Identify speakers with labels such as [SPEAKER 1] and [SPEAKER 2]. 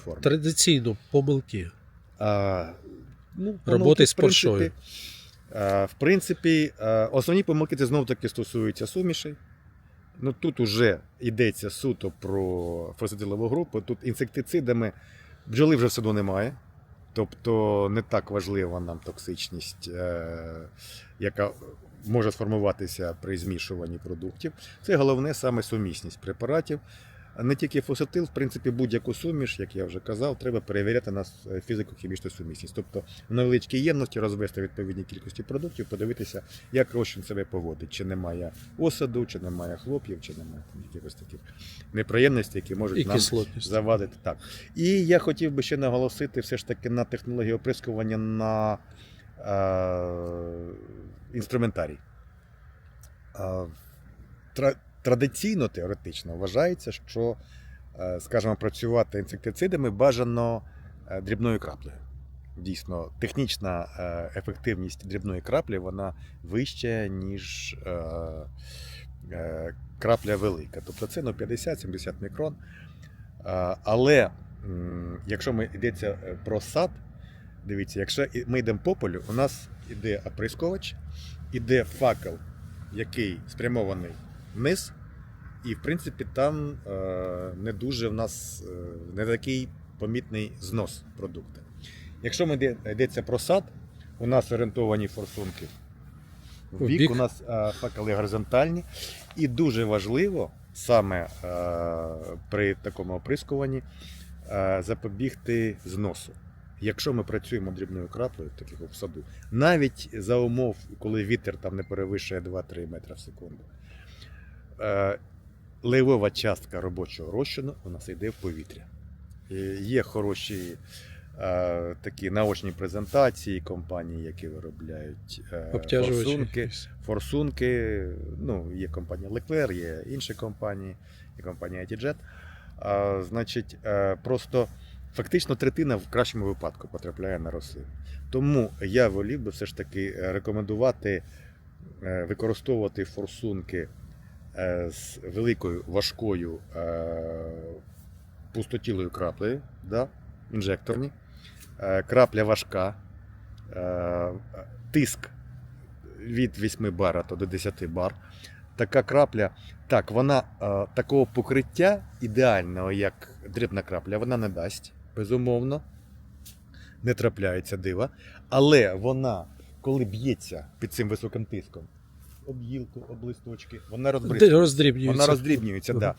[SPEAKER 1] форми.
[SPEAKER 2] Традиційно помилки.
[SPEAKER 1] А, ну,
[SPEAKER 2] Роботи з
[SPEAKER 1] а, В принципі, основні помилки це знов таки стосуються сумішей. Ну, тут уже йдеться суто про фосфатилову групу. Тут інсектицидами бджоли вже все одно немає. Тобто не так важлива нам токсичність, е, яка може сформуватися при змішуванні продуктів. Це головне саме сумісність препаратів. Не тільки фосфатил, в принципі, будь-яку суміш, як я вже казав, треба перевіряти на фізико-хімічну сумісність. Тобто в невеличкій ємності розвести відповідні кількості продуктів, подивитися, як розчин себе поводить, чи немає осаду, чи немає хлоп'їв, чи немає якихось таких неприємностей, які можуть
[SPEAKER 2] І
[SPEAKER 1] нам
[SPEAKER 2] кислотність.
[SPEAKER 1] завадити. Так. І я хотів би ще наголосити все ж таки на технологію оприскування на е, інструментарій. Е, традиційно, теоретично вважається, що, е, скажімо, працювати інсектицидами бажано е, дрібною краплею. Дійсно, технічна е, ефективність дрібної краплі вона вища, ніж крапля велика. Тобто це ну, 50-70 мікрон. Але якщо ми йдеться про сад, дивіться, якщо ми йдемо по полю, у нас іде оприскувач, іде факел, який спрямований вниз, і в принципі там е, не дуже в нас е, не такий помітний знос продукту. Якщо ми йде- йдеться про сад, у нас орієнтовані форсунки. В бік,
[SPEAKER 2] бік.
[SPEAKER 1] у нас е, факели горизонтальні. І дуже важливо саме е, при такому оприскуванні е, запобігти зносу. Якщо ми працюємо дрібною краплею, так як в саду, навіть за умов, коли вітер там не перевищує 2-3 метри в секунду, е, левова частка робочого розчину у нас йде в повітря. І є хороші е, такі наочні презентації компаній, які виробляють е, форсунки форсунки. Ну, є компанія Leclerc, є інші компанії, є компанія ITJet. А, значить, е, просто фактично третина в кращому випадку потрапляє на рослину. Тому я волів би все ж таки е, рекомендувати е, використовувати форсунки е, з великою важкою е, пустотілою краплею, да, інжекторні. Е, Крапля важка, е, тиск від 8 бара до 10 бар. Така крапля, так, вона е, такого покриття ідеального, як дрібна крапля, вона не дасть, безумовно. Не трапляється дива. Але вона, коли б'ється під цим високим тиском, об гілку, об листочки, вона розбризкується.
[SPEAKER 2] роздрібнюється.
[SPEAKER 1] Вона роздрібнюється,
[SPEAKER 2] так.
[SPEAKER 1] да.